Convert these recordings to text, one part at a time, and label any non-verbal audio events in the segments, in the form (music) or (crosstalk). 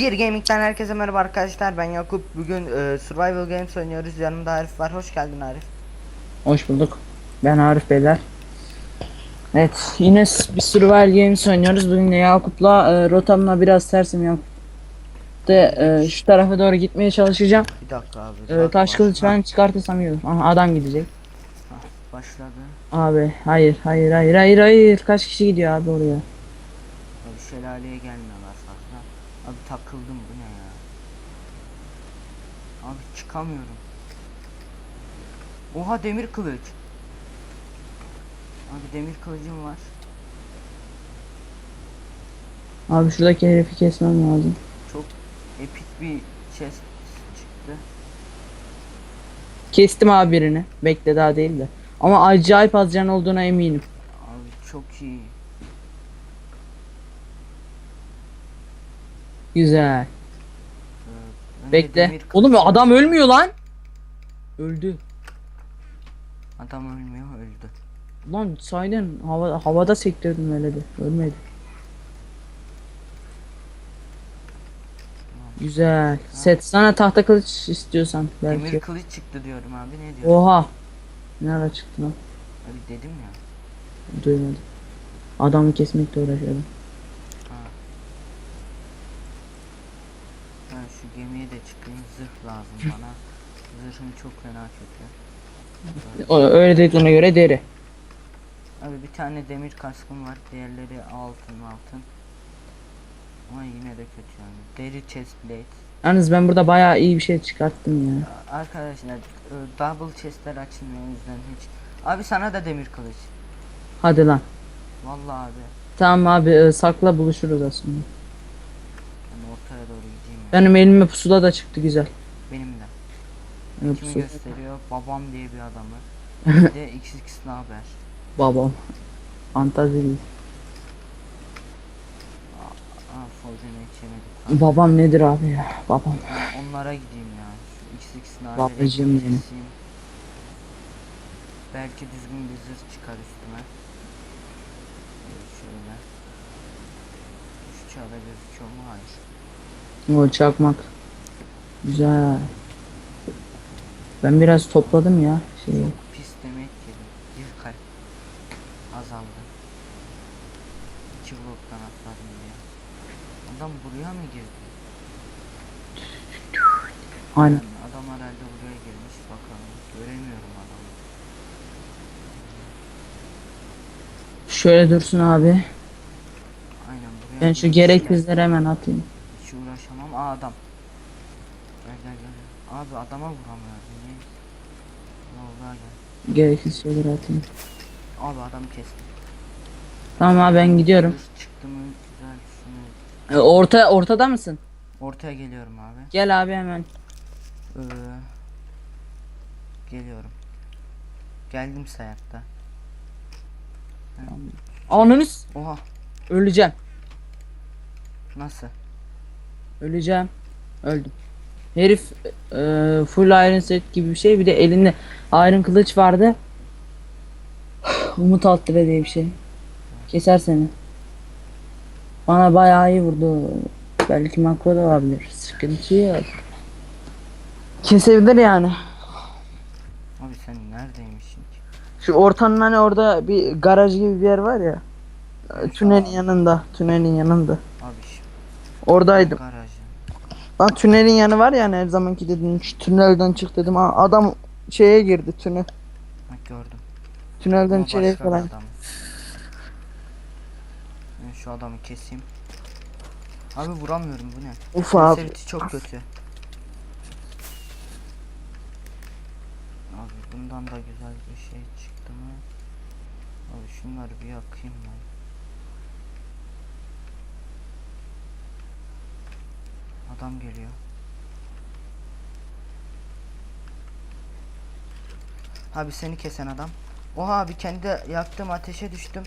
Fear Gaming'den herkese merhaba arkadaşlar. Ben Yakup. Bugün e, Survival Games oynuyoruz. Yanımda Arif var. Hoş geldin Arif. Hoş bulduk. Ben Arif Beyler. Evet yine bir Survival Games oynuyoruz. Bugün de Yakup'la e, rotamla biraz tersim Yakup. De, e, şu tarafa doğru gitmeye çalışacağım. Bir dakika abi. E, taş kılıç falan çıkartırsam iyi olur. Aha adam gidecek. Ha, Başladı. Abi hayır hayır hayır hayır hayır. Kaç kişi gidiyor abi oraya? Abi şelaleye fazla. Abi takıldım bu ne ya? Abi çıkamıyorum. Oha demir kılıç. Abi demir kılıcım var. Abi şuradaki herifi kesmem lazım. Çok epik bir chest çıktı. Kestim abi birini. Bekle daha değil de. Ama acayip az can olduğuna eminim. Abi çok iyi. Güzel. Bekle. demir kılıç Oğlum adam ölmüyor lan. Öldü. Adam ölmüyor öldü. Lan sahiden hava, havada sektirdim öyle de. Ölmedi. Güzel. Set sana tahta kılıç istiyorsan belki. Demir kılıç çıktı diyorum abi ne diyorsun? Oha. Ne ara çıktı lan? Abi dedim ya. Duymadım. Adamı kesmekle uğraşıyorum. Şu gemiye de çıkayım zırh lazım bana. Zırhım çok fena kötü. O, öyle dediğine göre deri. Abi bir tane demir kaskım var. Diğerleri altın altın. Ama yine de kötü yani. Deri chest plate. Yalnız ben burada bayağı iyi bir şey çıkarttım ya. Arkadaşlar e, double chestler açılmıyor o yüzden hiç. Abi sana da demir kılıç. Hadi lan. Vallahi abi. Tamam abi e, sakla buluşuruz aslında. Ben ortaya doğru gideyim ya. Benim elime pusula da çıktı güzel. Benim de. Kimi pusula. gösteriyor? Babam diye bir adamı. (laughs) Bir de XX ne haber? Babam. Fantazi değil. Babam nedir abi ya? Babam. Onlara gideyim ya. Şu XX ne haber? Babacığım benim. Belki düzgün bir zırh çıkar üstüme. Şöyle. Şu çağda gözüküyor mu? Hayır. O çakmak. Güzel. Ben biraz topladım ya şeyi. Çok pis demek ki. Bir kalp azaldı. İki bloktan atladım ya. Adam buraya mı girdi? Aynen. Adam herhalde buraya girmiş bakalım. Göremiyorum adamı. Şöyle dursun abi. Aynen buraya Ben şu gereksizleri hemen atayım. Hiç uğraşamam. Aa adam. Gel gel gel. Abi adama vuramıyorum. Niye? Vallahi gel. Gereksiz şeyleri atayım. Abi adam kesti. Tamam abi ben gidiyorum. Çıktı mı güzel şunu. E, orta ortada mısın? Ortaya geliyorum abi. Gel abi hemen. Ee, geliyorum. Geldim hayatta. Ananız. Oha Öleceğim. nasıl? Öleceğim. Öldüm. Herif e, full iron set gibi bir şey. Bir de elinde iron kılıç vardı. Umut Altıre diye bir şey. Keser seni. Bana bayağı iyi vurdu. Belki makro da olabilir. Sıkıntı yok. Kesebilir yani. Abi sen neredeymişsin ki? Şu ortanın hani orada bir garaj gibi bir yer var ya. Tünelin yanında. Tünelin yanında. Abi şu Oradaydım. garajı. Lan tünelin yanı var ya hani her zamanki dedim şu tünelden çık dedim. Aa, adam şeye girdi tünel. Bak gördüm. Tünelden Ama içeriye başka bir falan. adam. Ben şu adamı keseyim. Abi vuramıyorum bu ne? Uf abi. Seriti çok kötü. Abi bundan da güzel bir şey çıktı mı? Abi şunları bir yakayım ben. Adam geliyor. Abi seni kesen adam. Oha abi kendi yaktığım ateşe düştüm.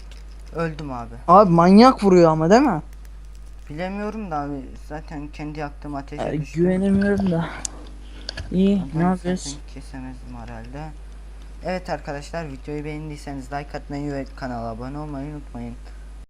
Öldüm abi. Abi manyak vuruyor ama değil mi? Bilemiyorum da abi zaten kendi yaktığım ateşe Ya, düştüm. güvenemiyorum da. İyi ne yapıyoruz? zaten Kesemezdim herhalde. Evet arkadaşlar videoyu beğendiyseniz like atmayı ve kanala abone olmayı unutmayın.